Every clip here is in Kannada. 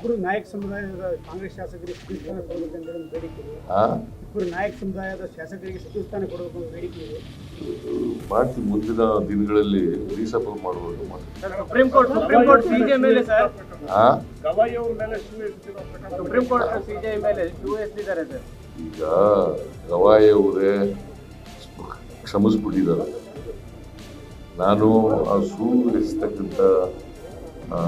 ಇಬ್ಬರು ನಾಯಕ ಸಮುದಾಯದ ಕಾಂಗ್ರೆಸ್ ಶಾಸಕರಿಗೆ ಸಚಿವ ಸ್ಥಾನ ಕೊಡಬೇಕಂತ ಒಂದು ಬೇಡಿಕೆ ಇದೆ. ಆ? ಇಬ್ಬರು ನಾಯಕ ಸಮುದಾಯದ ಶಾಸಕರಿಗೆ ಸಚಿವ ಸ್ಥಾನ ಕೊಡಬೇಕು ಅಂತ ಬೇಡಿಕೆ ಇದೆ. ಮಾಡ್ತೀವಿ ಮುಂದಿನ ದಿನಗಳಲ್ಲಿ ರೀಸಫಲ್ ಮಾಡ್ತೀವಿ supreme court supreme court CJ ಮೇಲೆ ಸರ್. ಆ? ಗವಾಯಿ ಅವ್ರ ಮೇಲೆ ಶೂ ಸುಪ್ರೀಂ ಕೋರ್ಟ್ ಸಿಜೆ ಮೇಲೆ ಶೂ ಎಸ್ತಿದ್ದಾರೆ ಸರ್. ಈಗ ಗವಾಯಿ ಅವರೇ ಕ್ಷಮಿಸ್ಬಿಟ್ಟಿದ್ದಾರೆ. ನಾನು ಆ ಸೂ ಎಸ್ತಕ್ಕಂಥ ಆ,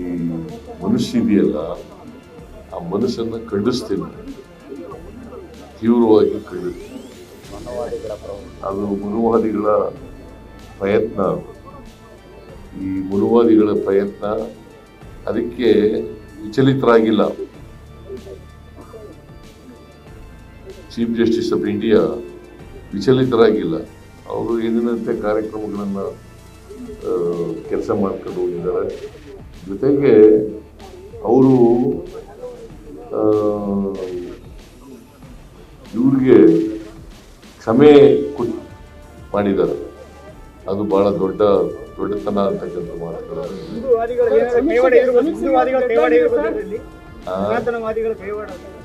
ಈ ಮನುಷ್ಯ ಇದೆಯಲ್ಲ ಆ ಮನಸ್ಸನ್ನು ಖಂಡಿಸ್ತೀನಿ. ತೀವ್ರವಾಗಿ ಖಂಡಿಸ್ತೀನಿ. ಅದು ಮನುವಾದಿಗಳ ಪ್ರಯತ್ನ. ಈ ಮನುವಾದಿಗಳ ಪ್ರಯತ್ನ ಅದಕ್ಕೆ ವಿಚಲಿತರಾಗಿಲ್ಲ. ಚೀಫ್ ಜಸ್ಟಿಸ್ ಆಫ್ ಇಂಡಿಯಾ ವಿಚಲಿತರಾಗಿಲ್ಲ. ಅವರು ಎಂದಿನಂತೆ ಕಾರ್ಯಕ್ರಮಗಳನ್ನು ಕೆಲಸ ಮಾಡ್ಕೊಂಡು ಹೋಗಿದ್ದಾರೆ ಜೊತೆಗೆ ಅವರು ಇವ್ರಿಗೆ ಕ್ಷಮೆ ಕೊಟ್ಟು ಮಾಡಿದ್ದಾರೆ ಅದು ಬಹಳ ದೊಡ್ಡ ದೊಡ್ಡತನ ಅಂತಕ್ಕಂಥ ಮಾತುಗಳು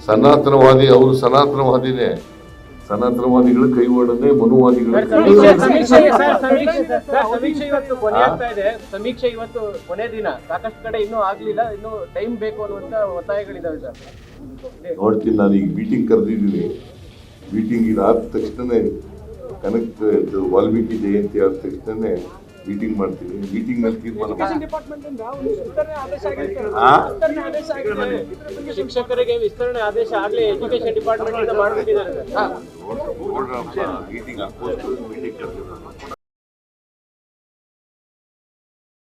ಸನಾತನವಾದಿ ಅವರು ಸನಾತನವಾದಿನೇ ಸನಾತನವಾದಿಗಳು ಕೈ ಮನುವಾದಿಗಳು ಸಮೀಕ್ಷೆ ಸಮೀಕ್ಷೆ ಸರ್ ಸಮೀಕ್ಷೆ ಸರ್ ಸಮೀಕ್ಷೆ ಇವತ್ತು ಕೊನೆ ಆಗ್ತಾ ಇದೆ. ಸಮೀಕ್ಷೆ ಇವತ್ತು ಕೊನೆ ದಿನ. ಸಾಕಷ್ಟು ಕಡೆ ಇನ್ನೂ ಆಗ್ಲಿಲ್ಲ. ಇನ್ನೂ ಟೈಮ್ ಬೇಕು ಅನ್ನುವಂತ ಒತ್ತಾಯಗಳಿದಾವೆ ಸರ್. ನೋಡ್ತೀನಿ ನಾನು ಈಗ ಮೀಟಿಂಗ್ ಕರೆದಿದ್ದೀನಿ. ಮೀಟಿಂಗ್ ಇದಾದ ತಕ್ಷಣನೇ ಕನಕ್ ಇದು ವಾಲ್ಮೀಕಿ ಜಯಂತಿ ಆದ ತಕ್ಷಣನೇ ಮೀಟಿಂಗ್ ಮಾಡ್ತೀವಿ ಮೀಟಿಂಗ್ನಲ್ಲಿ ತೀರ್ಮಾನ ಶಿಕ್ಷಕರಿಗೆ ವಿಸ್ತರಣೆ ಆದೇಶ ಆಗ್ಲಿ ಎಜುಕೇಶನ್ ಡಿಪಾರ್ಟ್ಮೆಂಟ್ ಮೀಟಿಂಗ್